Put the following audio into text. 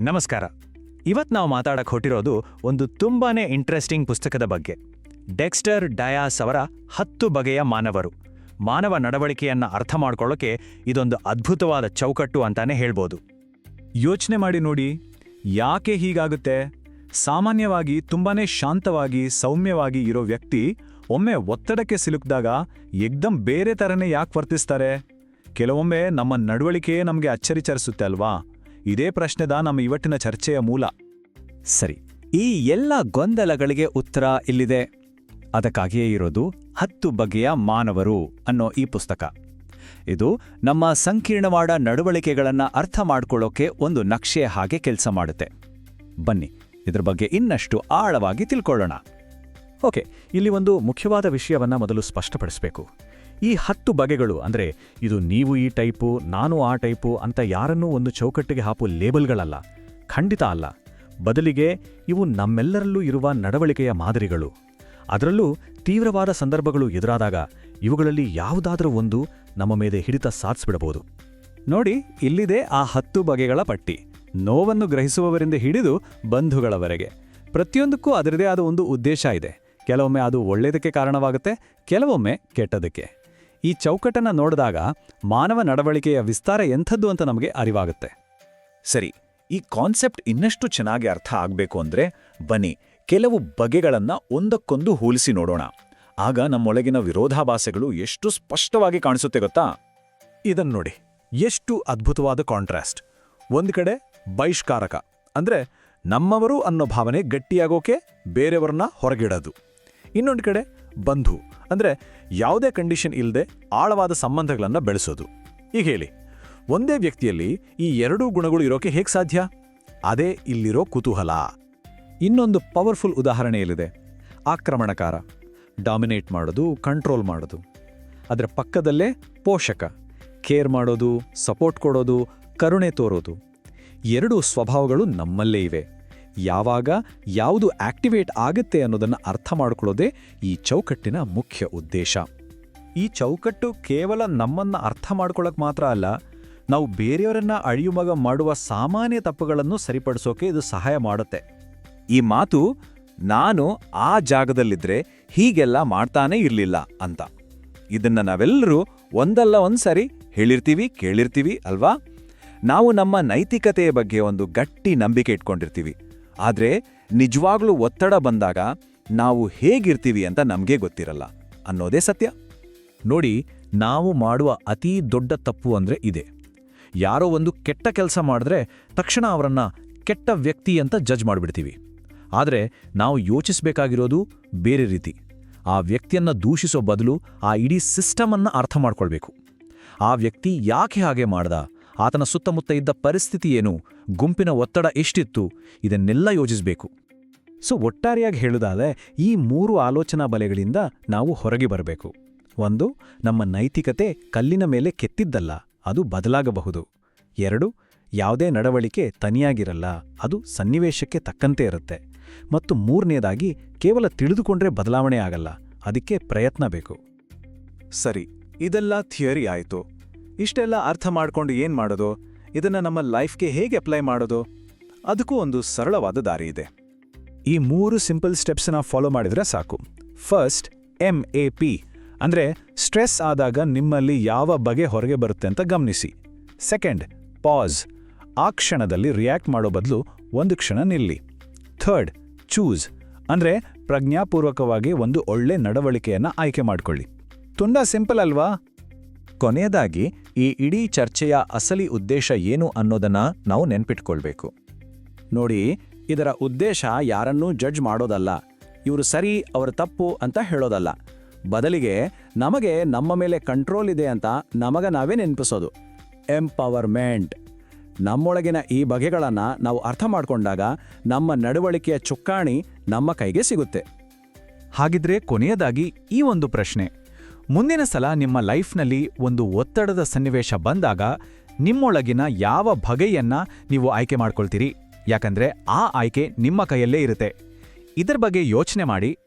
ನಮಸ್ಕಾರ. ಇವತ್ತು ನಾವು ಮಾತಾಡಕ್ಕೆ ಹೊಟ್ಟಿರೋದು ಒಂದು ತುಂಬಾನೇ ಇಂಟ್ರೆಸ್ಟಿಂಗ್ ಪುಸ್ತಕದ ಬಗ್ಗೆ. ಡೆಕ್ಸ್ಟರ್ ಡಯಾಸ್ ಅವರ ಹತ್ತು ಬಗೆಯ ಮಾನವರು. ಮಾನವ ನಡವಳಿಕೆಯನ್ನ ಅರ್ಥ ಮಾಡ್ಕೊಳ್ಳೋಕೆ ಇದೊಂದು ಅದ್ಭುತವಾದ ಚೌಕಟ್ಟು ಅಂತಾನೆ ಹೇಳ್ಬೋದು. ಯೋಚನೆ ಮಾಡಿ ನೋಡಿ, ಯಾಕೆ ಹೀಗಾಗುತ್ತೆ? ಸಾಮಾನ್ಯವಾಗಿ ತುಂಬಾನೇ ಶಾಂತವಾಗಿ, ಸೌಮ್ಯವಾಗಿ ಇರೋ ವ್ಯಕ್ತಿ ಒಮ್ಮೆ ಒತ್ತಡಕ್ಕೆ ಸಿಲುಕಿದಾಗ ಎಕ್ದಮ್ ಬೇರೆ ಥರನೇ ಯಾಕೆ ವರ್ತಿಸ್ತಾರೆ? ಕೆಲವೊಮ್ಮೆ ನಮ್ಮ ನಡವಳಿಕೆಯೇ ನಮಗೆ ಅಚ್ಚರಿಚರಿಸುತ್ತೆ ಅಲ್ವಾ? ಇದೇ ಪ್ರಶ್ನೆದ ನಮ್ಮ ಇವತ್ತಿನ ಚರ್ಚೆಯ ಮೂಲ. ಸರಿ, ಈ ಎಲ್ಲ ಗೊಂದಲಗಳಿಗೆ ಉತ್ತರ ಇಲ್ಲಿದೆ. ಅದಕ್ಕಾಗಿಯೇ ಇರೋದು ಹತ್ತು ಬಗೆಯ ಮಾನವರು ಅನ್ನೋ ಈ ಪುಸ್ತಕ. ಇದು ನಮ್ಮ ಸಂಕೀರ್ಣವಾದ ನಡವಳಿಕೆಗಳನ್ನು ಅರ್ಥ ಮಾಡ್ಕೊಳ್ಳೋಕೆ ಒಂದು ನಕ್ಷೆ ಹಾಗೆ ಕೆಲಸ ಮಾಡುತ್ತೆ. ಬನ್ನಿ, ಇದರ ಬಗ್ಗೆ ಇನ್ನಷ್ಟು ಆಳವಾಗಿ ತಿಳ್ಕೊಳ್ಳೋಣ. ಓಕೆ, ಇಲ್ಲಿ ಒಂದು ಮುಖ್ಯವಾದ ವಿಷಯವನ್ನ ಮೊದಲು ಸ್ಪಷ್ಟಪಡಿಸಬೇಕು. ಈ ಹತ್ತು ಬಗೆಗಳು ಅಂದರೆ ಇದು ನೀವು ಈ ಟೈಪು, ನಾನು ಆ ಟೈಪು ಅಂತ ಯಾರನ್ನೂ ಒಂದು ಚೌಕಟ್ಟಿಗೆ ಹಾಪು ಲೇಬಲ್ಗಳಲ್ಲ. ಖಂಡಿತ ಅಲ್ಲ. ಬದಲಿಗೆ ಇವು ನಮ್ಮೆಲ್ಲರಲ್ಲೂ ಇರುವ ನಡವಳಿಕೆಯ ಮಾದರಿಗಳು. ಅದರಲ್ಲೂ ತೀವ್ರವಾದ ಸಂದರ್ಭಗಳು ಎದುರಾದಾಗ ಇವುಗಳಲ್ಲಿ ಯಾವುದಾದರೂ ಒಂದು ನಮ್ಮ ಮೇಲೆ ಹಿಡಿತ ಸಾಧಿಸ್ಬಿಡಬಹುದು. ನೋಡಿ, ಇಲ್ಲಿದೆ ಆ ಹತ್ತು ಬಗೆಗಳ ಪಟ್ಟಿ. ನೋವನ್ನು ಗ್ರಹಿಸುವವರಿಂದ ಹಿಡಿದು ಬಂಧುಗಳವರೆಗೆ. ಪ್ರತಿಯೊಂದಕ್ಕೂ ಅದರದೇ ಆದ ಒಂದು ಉದ್ದೇಶ ಇದೆ. ಕೆಲವೊಮ್ಮೆ ಅದು ಒಳ್ಳೆಯದಕ್ಕೆ ಕಾರಣವಾಗುತ್ತೆ, ಕೆಲವೊಮ್ಮೆ ಕೆಟ್ಟದಕ್ಕೆ. ಈ ಚೌಕಟ್ಟನ್ನು ನೋಡಿದಾಗ ಮಾನವ ನಡವಳಿಕೆಯ ವಿಸ್ತಾರ ಎಂಥದ್ದು ಅಂತ ನಮಗೆ ಅರಿವಾಗುತ್ತೆ. ಸರಿ, ಈ ಕಾನ್ಸೆಪ್ಟ್ ಇನ್ನಷ್ಟು ಚೆನ್ನಾಗಿ ಅರ್ಥ ಆಗಬೇಕು ಅಂದ್ರೆ ಬನ್ನಿ, ಕೆಲವು ಬಗೆಗಳನ್ನು ಒಂದಕ್ಕೊಂದು ಹೋಲಿಸಿ ನೋಡೋಣ. ಆಗ ನಮ್ಮೊಳಗಿನ ವಿರೋಧಾಭಾಸಗಳು ಎಷ್ಟು ಸ್ಪಷ್ಟವಾಗಿ ಕಾಣಿಸುತ್ತೆ ಗೊತ್ತಾ? ಇದನ್ನು ನೋಡಿ, ಎಷ್ಟು ಅದ್ಭುತವಾದ ಕಾಂಟ್ರಾಸ್ಟ್. ಒಂದು ಕಡೆ ಬಹಿಷ್ಕಾರಕ, ಅಂದ್ರೆ ನಮ್ಮವರು ಅನ್ನೋ ಭಾವನೆ ಗಟ್ಟಿಯಾಗೋಕೆ ಬೇರೆಯವರನ್ನ ಹೊರಗಿಡೋದು. ಇನ್ನೊಂದು ಕಡೆ ಬಂಧು ಅಂದ್ರೆ ಯಾವುದೇ ಕಂಡೀಷನ್ ಇಲ್ಲದೆ ಆಳವಾದ ಸಂಬಂಧಗಳನ್ನು ಬೆಳೆಸೋದು. ಈಗ ಹೇಳಿ, ಒಂದೇ ವ್ಯಕ್ತಿಯಲ್ಲಿ ಈ ಎರಡೂ ಗುಣಗಳು ಇರೋಕೆ ಹೇಗೆ ಸಾಧ್ಯ? ಅದೇ ಇಲ್ಲಿರೋ ಕುತೂಹಲ. ಇನ್ನೊಂದು ಪವರ್ಫುಲ್ ಉದಾಹರಣೆಯಲ್ಲಿದೆ ಆಕ್ರಮಣಕಾರ. ಡಾಮಿನೇಟ್ ಮಾಡೋದು ಕಂಟ್ರೋಲ್ ಮಾಡೋದು. ಅದರ ಪಕ್ಕದಲ್ಲೇ ಪೋಷಕ. ಕೇರ್ ಮಾಡೋದು ಸಪೋರ್ಟ್ ಕೊಡೋದು, ಕರುಣೆ ತೋರೋದು. ಎರಡೂ ಸ್ವಭಾವಗಳು ನಮ್ಮಲ್ಲೇ ಇವೆ. ಯಾವಾಗ ಯಾವುದು ಆಕ್ಟಿವೇಟ್ ಆಗುತ್ತೆ ಅನ್ನೋದನ್ನು ಅರ್ಥ ಮಾಡಿಕೊಳ್ಳೋದೇ ಈ ಚೌಕಟ್ಟಿನ ಮುಖ್ಯ ಉದ್ದೇಶ. ಈ ಚೌಕಟ್ಟು ಕೇವಲ ನಮ್ಮನ್ನು ಅರ್ಥ ಮಾಡ್ಕೊಳ್ಳೋಕೆ ಮಾತ್ರ ಅಲ್ಲ, ನಾವು ಬೇರೆಯವರನ್ನ ಅಳಿಯುಮಗ ಮಾಡುವ ಸಾಮಾನ್ಯ ತಪ್ಪುಗಳನ್ನು ಸರಿಪಡಿಸೋಕೆ ಇದು ಸಹಾಯ ಮಾಡುತ್ತೆ. ಈ ಮಾತು ನಾನು ಆ ಜಾಗದಲ್ಲಿದ್ದರೆ ಹೀಗೆಲ್ಲ ಮಾಡ್ತಾನೇ ಇರಲಿಲ್ಲ ಅಂತ. ಇದನ್ನು ನಾವೆಲ್ಲರೂ ಒಂದಲ್ಲ ಒಂದ್ಸರಿ ಹೇಳಿರ್ತೀವಿ, ಕೇಳಿರ್ತೀವಿ ಅಲ್ವಾ? ನಾವು ನಮ್ಮ ನೈತಿಕತೆಯ ಬಗ್ಗೆ ಒಂದು ಗಟ್ಟಿ ನಂಬಿಕೆ ಇಟ್ಕೊಂಡಿರ್ತೀವಿ. ಆದ್ರೆ ನಿಜವಾಗ್ಲೂ ಒತ್ತಡ ಬಂದಾಗ ನಾವು ಹೇಗಿರ್ತೀವಿ ಅಂತ ನಮಗೆ ಗೊತ್ತಿರಲ್ಲ ಅನ್ನೋದೇ ಸತ್ಯ. ನೋಡಿ, ನಾವು ಮಾಡುವ ಅತೀ ದೊಡ್ಡ ತಪ್ಪು ಅಂದರೆ ಇದೆ. ಯಾರೋ ಒಂದು ಕೆಟ್ಟ ಕೆಲಸ ಮಾಡಿದ್ರೆ ತಕ್ಷಣ ಅವರನ್ನು ಕೆಟ್ಟ ವ್ಯಕ್ತಿ ಅಂತ ಜಜ್ ಮಾಡಿಬಿಡ್ತೀವಿ. ಆದರೆ ನಾವು ಯೋಚಿಸಬೇಕಾಗಿರೋದು ಬೇರೆ ರೀತಿ. ಆ ವ್ಯಕ್ತಿಯನ್ನು ದೂಷಿಸೋ ಬದಲು ಆ ಇಡೀ ಸಿಸ್ಟಮನ್ನು ಅರ್ಥ ಮಾಡ್ಕೊಳ್ಬೇಕು. ಆ ವ್ಯಕ್ತಿ ಯಾಕೆ ಹಾಗೆ ಮಾಡ್ದ? ಆತನ ಸುತ್ತಮುತ್ತ ಇದ್ದ ಪರಿಸ್ಥಿತಿ ಏನು? ಗುಂಪಿನ ಒತ್ತಡ ಎಷ್ಟಿತ್ತು? ಇದನ್ನೆಲ್ಲ ಯೋಜಿಸಬೇಕು ಸೊ, ಒಟ್ಟಾರೆಯಾಗಿ ಹೇಳುವುದಾದರೆ ಈ ಮೂರು ಆಲೋಚನಾ ಬಲೆಗಳಿಂದ ನಾವು ಹೊರಗೆ ಬರಬೇಕು. ಒಂದು, ನಮ್ಮ ನೈತಿಕತೆ ಕಲ್ಲಿನ ಮೇಲೆ ಕೆತ್ತಿದ್ದಲ್ಲ, ಅದು ಬದಲಾಗಬಹುದು. ಎರಡು, ಯಾವುದೇ ನಡವಳಿಕೆ ತನಿಯಾಗಿರಲ್ಲ, ಅದು ಸನ್ನಿವೇಶಕ್ಕೆ ತಕ್ಕಂತೆ ಇರುತ್ತೆ. ಮತ್ತು ಮೂರನೇದಾಗಿ, ಕೇವಲ ತಿಳಿದುಕೊಂಡ್ರೆ ಬದಲಾವಣೆ ಆಗಲ್ಲ, ಅದಕ್ಕೆ ಪ್ರಯತ್ನ ಬೇಕು. ಸರಿ, ಇದೆಲ್ಲ ಥಿಯರಿ ಆಯಿತು. ಇಷ್ಟೆಲ್ಲ ಅರ್ಥ ಮಾಡ್ಕೊಂಡು ಏನ್ ಮಾಡೋದು? ಇದನ್ನ ನಮ್ಮ ಲೈಫ್ಗೆ ಹೇಗೆ ಅಪ್ಲೈ ಮಾಡೋದು? ಅದಕ್ಕೂ ಒಂದು ಸರಳವಾದ ದಾರಿ ಇದೆ. ಈ ಮೂರು ಸಿಂಪಲ್ ಸ್ಟೆಪ್ಸನ್ನ ಫಾಲೋ ಮಾಡಿದ್ರೆ ಸಾಕು. ಫಸ್ಟ್ ಎಂ ಎ ಪಿ ಅಂದ್ರೆ ಸ್ಟ್ರೆಸ್ ಆದಾಗ ನಿಮ್ಮಲ್ಲಿ ಯಾವ ಬಗೆ ಹೊರಗೆ ಬರುತ್ತೆ ಅಂತ ಗಮನಿಸಿ. ಸೆಕೆಂಡ್, ಪಾಸ್, ಆ ಕ್ಷಣದಲ್ಲಿ ರಿಯಾಕ್ಟ್ ಮಾಡೋ ಬದಲು ಒಂದು ಕ್ಷಣ ನಿಲ್ಲಿ. ಥರ್ಡ್, ಚೂಸ್, ಅಂದ್ರೆ ಪ್ರಜ್ಞಾಪೂರ್ವಕವಾಗಿ ಒಂದು ಒಳ್ಳೆ ನಡವಳಿಕೆಯನ್ನು ಆಯ್ಕೆ ಮಾಡಿಕೊಳ್ಳಿ. ತುಂಬಾ ಸಿಂಪಲ್ ಅಲ್ವಾ? ಕೊನೆಯದಾಗಿ, ಈ ಇಡೀ ಚರ್ಚೆಯ ಅಸಲಿ ಉದ್ದೇಶ ಏನು ಅನ್ನೋದನ್ನ ನಾವು ನೆನ್ಪಿಟ್ಕೊಳ್ಬೇಕು. ನೋಡಿ, ಇದರ ಉದ್ದೇಶ ಯಾರನ್ನೂ ಜಡ್ಜ್ ಮಾಡೋದಲ್ಲ. ಇವರು ಸರಿ, ಅವರು ತಪ್ಪು ಅಂತ ಹೇಳೋದಲ್ಲ. ಬದಲಿಗೆ, ನಮಗೆ ನಮ್ಮ ಮೇಲೆ ಕಂಟ್ರೋಲ್ ಇದೆ ಅಂತ ನಮಗ ನಾವೇ ನೆನಪಿಸೋದು. ಎಂಪವರ್ಮೆಂಟ್ ನಮ್ಮೊಳಗಿನ ಈ ಬಗೆಗಳನ್ನು ನಾವು ಅರ್ಥ ಮಾಡಿಕೊಂಡಾಗ ನಮ್ಮ ನಡವಳಿಕೆಯ ಚುಕ್ಕಾಣಿ ನಮ್ಮ ಕೈಗೆ ಸಿಗುತ್ತೆ. ಹಾಗಿದ್ರೆ ಕೊನೆಯದಾಗಿ ಈ ಒಂದು ಪ್ರಶ್ನೆ. ಮುಂದಿನ ಸಲ ನಿಮ್ಮ ಲೈಫ್ನಲ್ಲಿ ಒಂದು ಒತ್ತಡದ ಸನ್ನಿವೇಶ ಬಂದಾಗ ನಿಮ್ಮೊಳಗಿನ ಯಾವ ಬಗೆಯನ್ನ ನೀವು ಆಯ್ಕೆ ಮಾಡ್ಕೊಳ್ತೀರಿ? ಯಾಕಂದ್ರೆ ಆ ಆಯ್ಕೆ ನಿಮ್ಮ ಕೈಯಲ್ಲೇ ಇರುತ್ತೆ. ಇದರ ಬಗ್ಗೆ ಯೋಚನೆ ಮಾಡಿ